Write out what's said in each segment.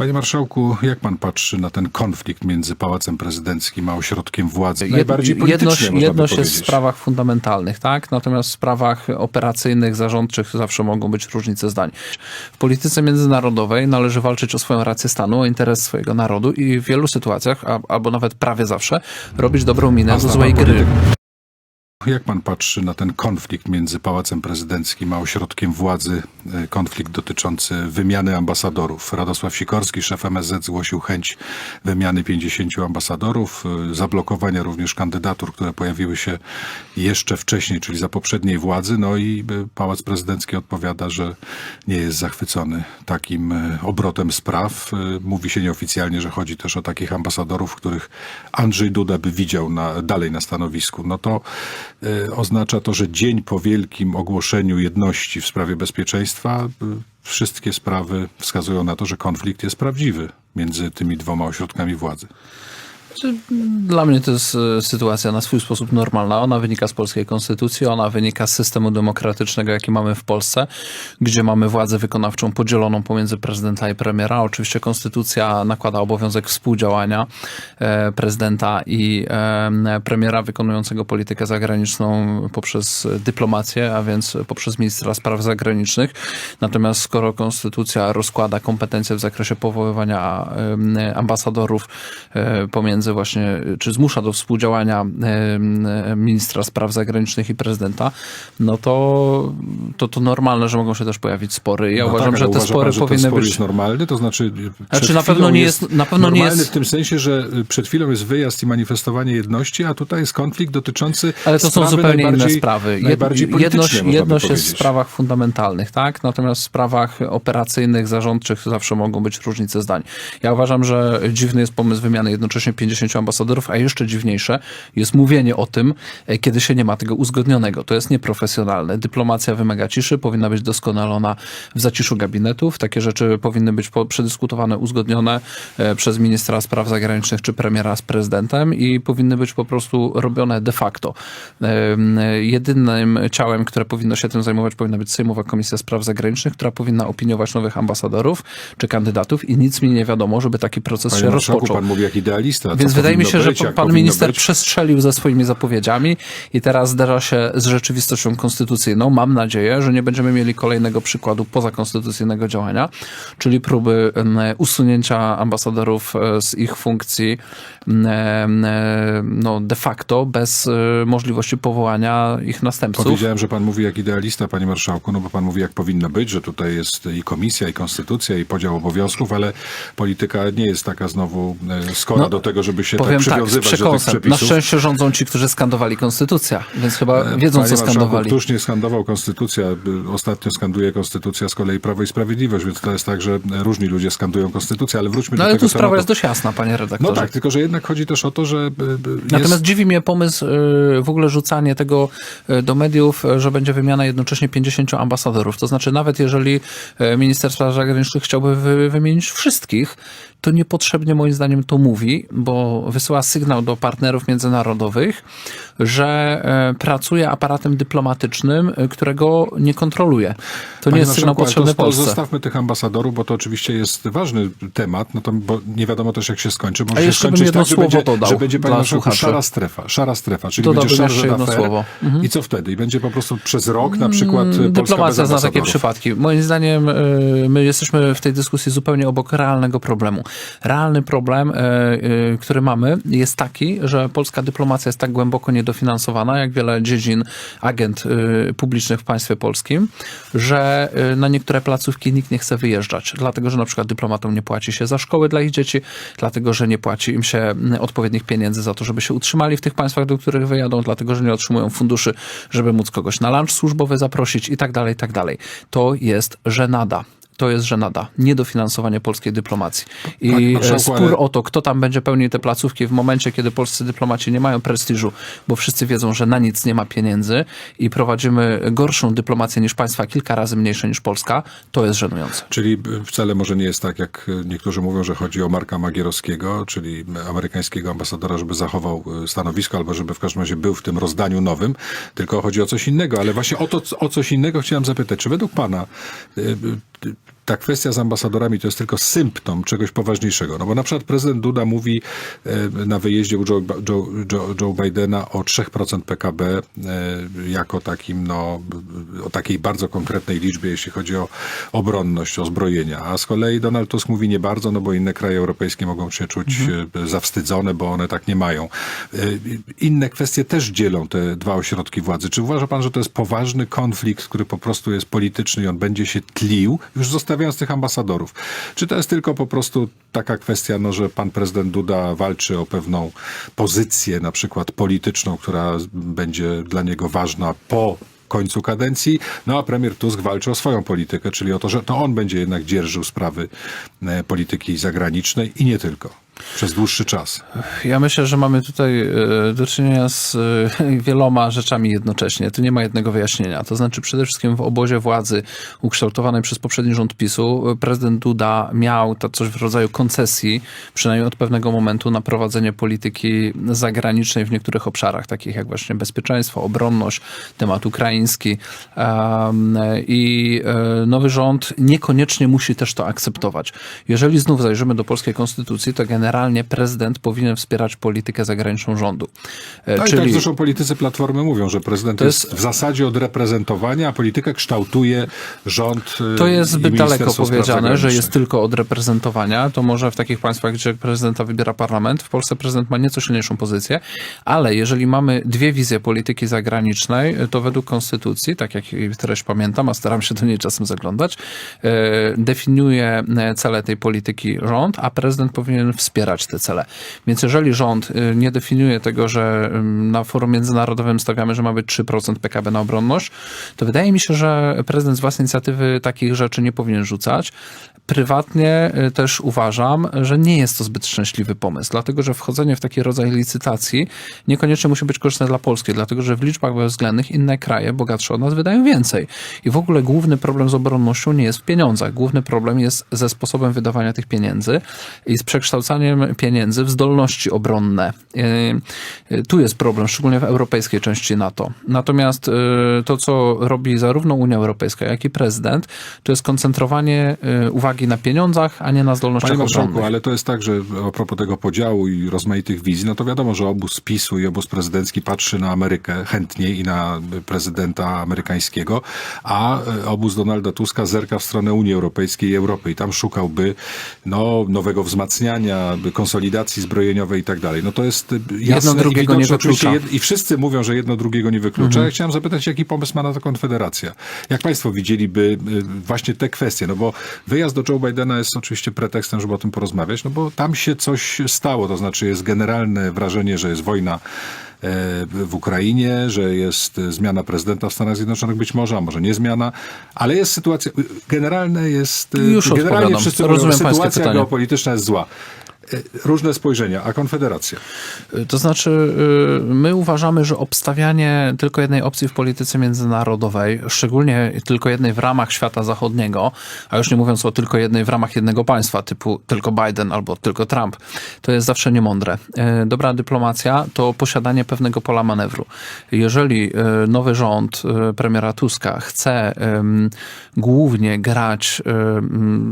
Panie marszałku, jak pan patrzy na ten konflikt między Pałacem Prezydenckim a ośrodkiem władzy? Najbardziej jedność, jedność jest w sprawach fundamentalnych, tak? Natomiast w sprawach operacyjnych, zarządczych zawsze mogą być różnice zdań. W polityce międzynarodowej należy walczyć o swoją rację stanu, o interes swojego narodu i w wielu sytuacjach, a, albo nawet prawie zawsze, robić dobrą minę zna złej gry. Jak pan patrzy na ten konflikt między Pałacem Prezydenckim a ośrodkiem władzy, e, konflikt dotyczący wymiany ambasadorów? Radosław Sikorski, szef MSZ, zgłosił chęć wymiany 50 ambasadorów, e, zablokowania również kandydatur, które pojawiły się jeszcze wcześniej, czyli za poprzedniej władzy. No i e, Pałac Prezydencki odpowiada, że nie jest zachwycony takim obrotem spraw. Mówi się nieoficjalnie, że chodzi też o takich ambasadorów, których Andrzej Duda by widział na, dalej na stanowisku. No to oznacza to, że dzień po wielkim ogłoszeniu jedności w sprawie bezpieczeństwa e, wszystkie sprawy wskazują na to, że konflikt jest prawdziwy między tymi dwoma ośrodkami władzy. Dla mnie to jest e, sytuacja na swój sposób normalna. Ona wynika z polskiej konstytucji, ona wynika z systemu demokratycznego, jaki mamy w Polsce, gdzie mamy władzę wykonawczą podzieloną pomiędzy prezydenta i premiera. Oczywiście konstytucja nakłada obowiązek współdziałania e, prezydenta i e, premiera wykonującego politykę zagraniczną poprzez dyplomację, a więc poprzez ministra spraw zagranicznych. Natomiast skoro konstytucja rozkłada kompetencje w zakresie powoływania ambasadorów e, pomiędzy właśnie, czy zmusza do współdziałania ministra spraw zagranicznych i prezydenta, no to, to to normalne, że mogą się też pojawić spory. Ja No uważam, tak, że te uważa spory pan, że powinny ten być... jest normalny, to znaczy przed Znaczy, na pewno nie jest- na pewno nie normalny jest- w tym sensie, że y, przed chwilą jest wyjazd i manifestowanie jedności, a tutaj jest konflikt dotyczący Ale to są zupełnie inne sprawy. Najbardziej jedność jedność jest w sprawach fundamentalnych, tak? Natomiast w sprawach operacyjnych, zarządczych zawsze mogą być różnice zdań. Ja uważam, że dziwny jest pomysł wymiany jednocześnie 50 ambasadorów, a jeszcze dziwniejsze jest mówienie o tym, e, kiedy się nie ma tego uzgodnionego. To jest nieprofesjonalne. Dyplomacja wymaga ciszy, powinna być doskonalona w zaciszu gabinetów. Takie rzeczy powinny być przedyskutowane, uzgodnione e, przez ministra spraw zagranicznych czy premiera z prezydentem i powinny być po prostu robione de facto. Jedynym ciałem, które powinno się tym zajmować, powinna być Sejmowa Komisja Spraw Zagranicznych, która powinna opiniować nowych ambasadorów czy kandydatów i nic mi nie wiadomo, żeby taki proces Panie się rozpoczął. pan mówi jak idealista. Więc wydaje mi się, być, że pan minister być. przestrzelił ze swoimi zapowiedziami i teraz zderza się z rzeczywistością konstytucyjną. Mam nadzieję, że nie będziemy mieli kolejnego przykładu pozakonstytucyjnego działania, czyli próby usunięcia ambasadorów e, z ich funkcji e, no, de facto bez e, możliwości powołania ich następców. Powiedziałem, że pan mówi jak idealista, panie marszałku, no bo pan mówi jak powinno być, że tutaj jest i komisja, i konstytucja, i podział obowiązków, ale polityka nie jest taka znowu skora No, do tego, żeby się tak Powiem tak, z przywiązywać do tych przekąsem. Na przepisów. szczęście rządzą ci, którzy skandowali konstytucja, więc chyba wiedzą, E, Panie co skandowali. Któż nie skandował konstytucja? Ostatnio skanduje konstytucja z kolei Prawo i Sprawiedliwość, więc to jest tak, że różni ludzie skandują konstytucję, ale wróćmy No do ale tego tu sprawa tematu. jest dość jasna, panie redaktorze. No tak, tylko że jednak chodzi też o to, że y, y, jest... Natomiast dziwi mnie pomysł, w ogóle rzucanie tego do mediów, że będzie wymiana jednocześnie 50 ambasadorów. To znaczy, nawet jeżeli Minister Spraw Zagranicznych chciałby wy, wymienić wszystkich, to niepotrzebnie moim zdaniem to mówi, bo wysyła sygnał do partnerów międzynarodowych, że y, pracuje aparatem dyplomatycznym, y, którego nie kontroluje. To nie Panie jest sygnał potrzebny Polsce. Zostawmy tych ambasadorów, bo to oczywiście jest ważny temat, no to, bo nie wiadomo też jak się skończy. Może A się skończyć tak, że słowo będzie, że będzie panie marszałku, szara strefa, szara strefa, czyli Dodałbym będzie charge jedno słowo. Mhm. I co wtedy? I będzie po prostu przez rok na przykład Polska bez Dyplomacja zna takie przypadki. Moim zdaniem my jesteśmy w tej dyskusji zupełnie obok realnego problemu. Realny problem, który mamy jest taki, że polska dyplomacja jest tak głęboko niedofinansowana, jak wiele dziedzin agent y, publicznych w państwie polskim, że y, na niektóre placówki nikt nie chce wyjeżdżać. Dlatego, że na przykład dyplomatom nie płaci się za szkoły dla ich dzieci, dlatego, że nie płaci im się mm, odpowiednich pieniędzy za to, żeby się utrzymali w tych państwach, do których wyjadą, dlatego, że nie otrzymują funduszy, żeby móc kogoś na lunch służbowy zaprosić i tak dalej, i tak dalej. To jest żenada. To jest żenada. Niedofinansowanie polskiej dyplomacji. I Panie e, spór o to, kto tam będzie pełnił te placówki w momencie, kiedy polscy dyplomaci nie mają prestiżu, bo wszyscy wiedzą, że na nic nie ma pieniędzy i prowadzimy gorszą dyplomację niż państwa kilka razy mniejsze niż Polska, to jest żenujące. Czyli y, wcale może nie jest tak, jak y, niektórzy mówią, że chodzi o Marka Magierowskiego, czyli amerykańskiego ambasadora, żeby zachował stanowisko, albo żeby w każdym razie był w tym rozdaniu nowym, tylko chodzi o coś innego. Ale właśnie o to, o coś innego chciałem zapytać. Czy według pana ta kwestia z ambasadorami to jest tylko symptom czegoś poważniejszego. No bo na przykład prezydent Duda mówi e, na wyjeździe u Joe, Joe, Joe, Joe Bidena o 3% PKB e, jako takim, no, o takiej bardzo konkretnej liczbie, jeśli chodzi o obronność, o zbrojenia. A z kolei Donald Tusk mówi nie bardzo, no bo inne kraje europejskie mogą się czuć e, zawstydzone, bo one tak nie mają. Inne kwestie też dzielą te dwa ośrodki władzy. Czy uważa pan, że to jest poważny konflikt, który po prostu jest polityczny i on będzie się tlił, już zostawiając tych ambasadorów? Czy to jest tylko po prostu taka kwestia, no, że pan prezydent Duda walczy o pewną pozycję, na przykład polityczną, która będzie dla niego ważna po końcu kadencji, no a premier Tusk walczy o swoją politykę, czyli o to, że to on będzie jednak dzierżył sprawy e, polityki zagranicznej i nie tylko. Przez dłuższy czas. Ja myślę, że mamy tutaj e, do czynienia z e, wieloma rzeczami jednocześnie. Tu nie ma jednego wyjaśnienia. To znaczy przede wszystkim w obozie władzy ukształtowanej przez poprzedni rząd PiSu e, prezydent Duda miał to coś w rodzaju koncesji, przynajmniej od pewnego momentu, na prowadzenie polityki zagranicznej w niektórych obszarach, takich jak właśnie bezpieczeństwo, obronność, temat ukraiński. I nowy rząd niekoniecznie musi też to akceptować. Jeżeli znów zajrzymy do polskiej konstytucji, to generalnie prezydent powinien wspierać politykę zagraniczną rządu. E, No i tak zresztą politycy Platformy mówią, że prezydent jest, jest- w zasadzie od reprezentowania, a politykę kształtuje rząd y, To jest zbyt daleko powiedziane, że jest tylko od reprezentowania. To może w takich państwach, gdzie prezydenta wybiera parlament, w Polsce prezydent ma nieco silniejszą pozycję, ale jeżeli mamy dwie wizje polityki zagranicznej, to według konstytucji, tak jak treść pamiętam, a staram się do niej czasem zaglądać, e, definiuje e, cele tej polityki rząd, a prezydent powinien wspierać te cele. Więc jeżeli rząd e, nie definiuje tego, że na forum międzynarodowym stawiamy, że ma być 3% PKB na obronność, to wydaje mi się, że prezydent z własnej inicjatywy takich rzeczy nie powinien rzucać. Prywatnie y, też uważam, że nie jest to zbyt szczęśliwy pomysł, dlatego że wchodzenie w taki rodzaj licytacji niekoniecznie musi być korzystne dla Polski, dlatego że w liczbach bezwzględnych inne kraje bogatsze od nas wydają więcej. I w ogóle główny problem z obronnością nie jest w pieniądzach. Główny problem jest ze sposobem wydawania tych pieniędzy i z przekształcaniem pieniędzy w zdolności obronne. Y, y, Tu jest problem, szczególnie w europejskiej części NATO. Natomiast y, to, co robi zarówno Unia Europejska, jak i prezydent, to jest koncentrowanie uwagi na pieniądzach, a nie na zdolnościach Panie Marszałku, obronnych. ale to jest tak, że a propos tego podziału i rozmaitych wizji, no to wiadomo, że obóz PiSu i obóz prezydencki patrzy na Amerykę chętniej i na prezydenta amerykańskiego, a e, obóz Donalda Tuska zerka w stronę Unii Europejskiej i Europy i tam szukałby no, nowego wzmacniania, konsolidacji zbrojeniowej i tak dalej. No to jest e, jasne Jedno i drugiego nie wyklucza. jed- I wszyscy mówią, że jedno drugiego nie wyklucza. Mhm. Ja chciałem zapytać, jaki pomysł ma na to Konfederacja? Jak państwo widzieliby y, właśnie te kwestie? No bo wyjazd do Joe Bidena jest oczywiście pretekstem, żeby o tym porozmawiać, no bo tam się coś stało, to znaczy jest generalne wrażenie, że jest wojna e, w Ukrainie, że jest e, zmiana prezydenta w Stanach Zjednoczonych, być może, a może nie zmiana, ale jest sytuacja, generalne jest, e, Już generalnie wszyscy Rozumiem mówią, sytuacja geopolityczna jest zła. E, Różne spojrzenia, a Konfederacja? To znaczy, y, my uważamy, że obstawianie tylko jednej opcji w polityce międzynarodowej, szczególnie tylko jednej w ramach świata zachodniego, a już nie mówiąc o tylko jednej w ramach jednego państwa, typu tylko Biden albo tylko Trump, to jest zawsze niemądre. Y, Dobra dyplomacja to posiadanie pewnego pola manewru. Jeżeli y, nowy rząd y, premiera Tuska chce głównie grać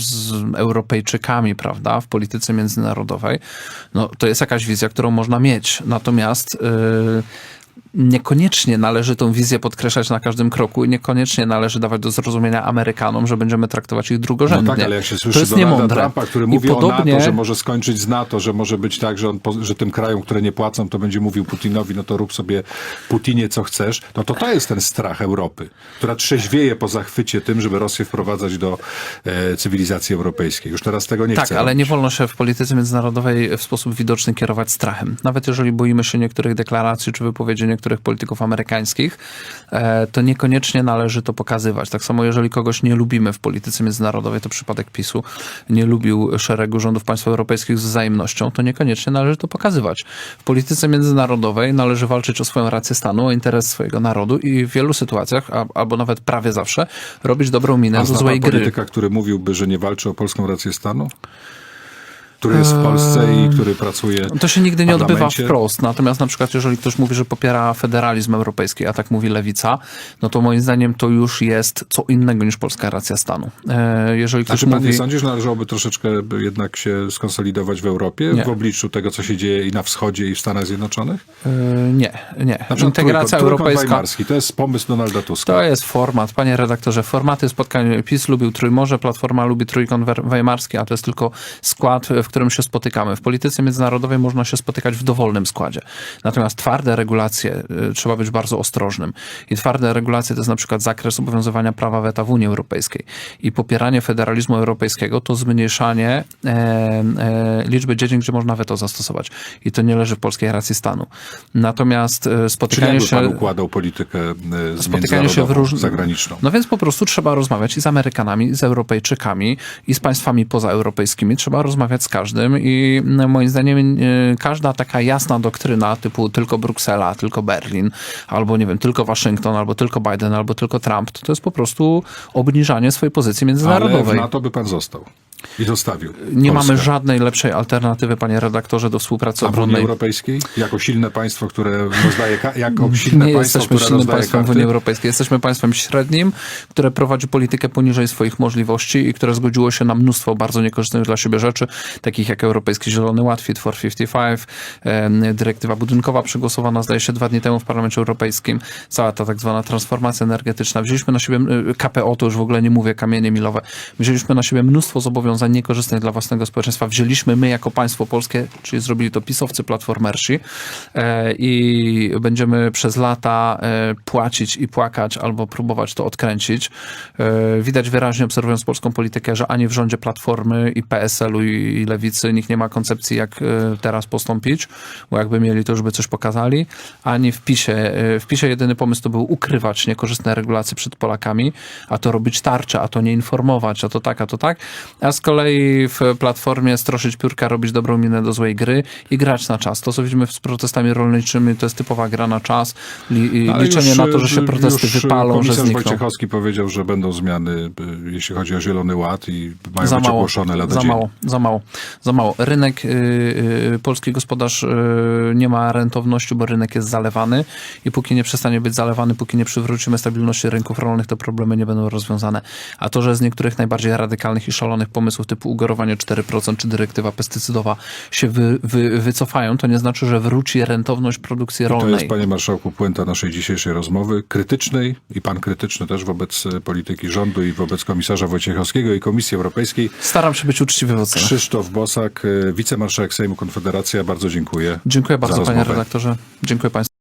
z Europejczykami, prawda, w polityce międzynarodowej, no to jest jakaś wizja, którą można mieć. Natomiast yy, niekoniecznie należy tą wizję podkreślać na każdym kroku i niekoniecznie należy dawać do zrozumienia Amerykanom, że będziemy traktować ich No drugorzędnie. tak, ale jak się to słyszy jest Donalda niemądre. Trumpa, który I mówi podobnie, o NATO, że może skończyć z NATO, że może być tak, że, on, że tym krajom, które nie płacą, to będzie mówił Putinowi, no to rób sobie Putinie co chcesz, no to to jest ten strach Europy, która trzeźwieje po zachwycie tym, żeby Rosję wprowadzać do e, cywilizacji europejskiej. Już teraz tego nie Tak, chce ale nie robić. wolno się w polityce międzynarodowej w sposób widoczny kierować strachem. Nawet jeżeli boimy się niektórych deklaracji czy wypowiedzi niektórych polityków amerykańskich, e, to niekoniecznie należy to pokazywać. Tak samo jeżeli kogoś nie lubimy w polityce międzynarodowej, to przypadek PiSu, nie lubił szeregu rządów państw europejskich z wzajemnością, to niekoniecznie należy to pokazywać. W polityce międzynarodowej należy walczyć o swoją rację stanu, o interes swojego narodu i w wielu sytuacjach, a, albo nawet prawie zawsze, robić dobrą minę A do złej pan gry. polityka, który mówiłby, że nie walczy o polską rację stanu? Który jest w Polsce i który pracuje To się nigdy nie odbywa wprost. Natomiast na przykład, jeżeli ktoś mówi, że popiera federalizm europejski, a tak mówi lewica, no to moim zdaniem to już jest co innego niż polska racja stanu. E, Jeżeli ktoś Znaczy pan mówi... nie sądzi, że należałoby troszeczkę jednak się skonsolidować w Europie Nie. w obliczu tego, co się dzieje i na wschodzie, i w Stanach Zjednoczonych? E, Nie, nie. Na przykład Integracja trójkąt, europejska... to jest pomysł Donalda Tuska. To jest format, panie redaktorze. Formaty spotkań PiS lubił Trójmorze, Platforma lubi Trójkąt Weimarski, a to jest tylko skład, w którym się spotykamy. W polityce międzynarodowej można się spotykać w dowolnym składzie. Natomiast twarde regulacje, y, trzeba być bardzo ostrożnym. I twarde regulacje to jest na przykład zakres obowiązywania prawa weta w Unii Europejskiej. I popieranie federalizmu europejskiego to zmniejszanie e, e, liczby dziedzin, gdzie można weto zastosować. I to nie leży w polskiej racji stanu. Natomiast e, Czyli spotykanie pan się... układał politykę e, z Spotykanie się w róż... zagraniczną? No więc po prostu trzeba rozmawiać i z Amerykanami, i z Europejczykami, i z państwami pozaeuropejskimi. Trzeba rozmawiać z każdym i no, moim zdaniem e, każda taka jasna doktryna typu tylko Bruksela, tylko Berlin, albo nie wiem, tylko Waszyngton, albo tylko Biden, albo tylko Trump, to, to jest po prostu obniżanie swojej pozycji Ale w międzynarodowej. NATO by pan został i zostawił Nie Polskę. mamy żadnej lepszej alternatywy, panie redaktorze, do współpracy A w Unii obronnej. Europejskiej? Jako silne państwo, które rozdaje, jako silne nie państwo, jesteśmy silnym państwem w karty? Unii Europejskiej. Jesteśmy państwem średnim, które prowadzi politykę poniżej swoich możliwości i które zgodziło się na mnóstwo bardzo niekorzystnych dla siebie rzeczy, takich jak Europejski Zielony Ład, Fit for 55, em, dyrektywa budynkowa przegłosowana zdaje się dwa dni temu w Parlamencie Europejskim, cała ta tak zwana transformacja energetyczna. Wzięliśmy na siebie KPO, to już w ogóle nie mówię, kamienie milowe. Wzięliśmy na siebie mnóstwo zobowiązań niekorzystnych dla własnego społeczeństwa. Wzięliśmy my jako państwo polskie, czyli zrobili to pisowcy, platformersi e, i będziemy przez lata e, płacić i płakać albo próbować to odkręcić. E, Widać wyraźnie, obserwując polską politykę, że ani w rządzie Platformy i PSL-u i Lewicy nikt nie ma koncepcji, jak teraz postąpić, bo jakby mieli, to już by coś pokazali, ani w PiSie. W PiSie jedyny pomysł to był ukrywać niekorzystne regulacje przed Polakami, a to robić tarcze, a to nie informować, a to tak, a to tak. A z kolei w Platformie stroszyć piórka, robić dobrą minę do złej gry i grać na czas. To, co widzimy z protestami rolniczymi, to jest typowa gra na czas, li, liczenie już, na to, że się y, protesty wypalą, że znikną. Wojciechowski powiedział, że będą zmiany, y, jeśli chodzi o Zielony Ład i mają Za być mało, ogłoszone lada za dzień. mało, za mało, za mało. Rynek, y, polski gospodarz nie ma rentowności, bo rynek jest zalewany i póki nie przestanie być zalewany, póki nie przywrócimy stabilności rynków rolnych, to problemy nie będą rozwiązane. A to, że z niektórych najbardziej radykalnych i szalonych pomysłów typu ugorowanie 4% czy dyrektywa pestycydowa się wy, wy, wycofają, to nie znaczy, że wróci rentowność produkcji To rolnej. jest, panie marszałku, puenta naszej dzisiejszej rozmowy, krytycznej i pan krytyczny też wobec e, polityki rządu i wobec komisarza Wojciechowskiego i Komisji Europejskiej. Staram się być uczciwy w ocenie. Krzysztof Bosak, e, wicemarszałek Sejmu Konfederacja, bardzo dziękuję. Dziękuję bardzo, panie rozmowę. redaktorze. Dziękuję państwu.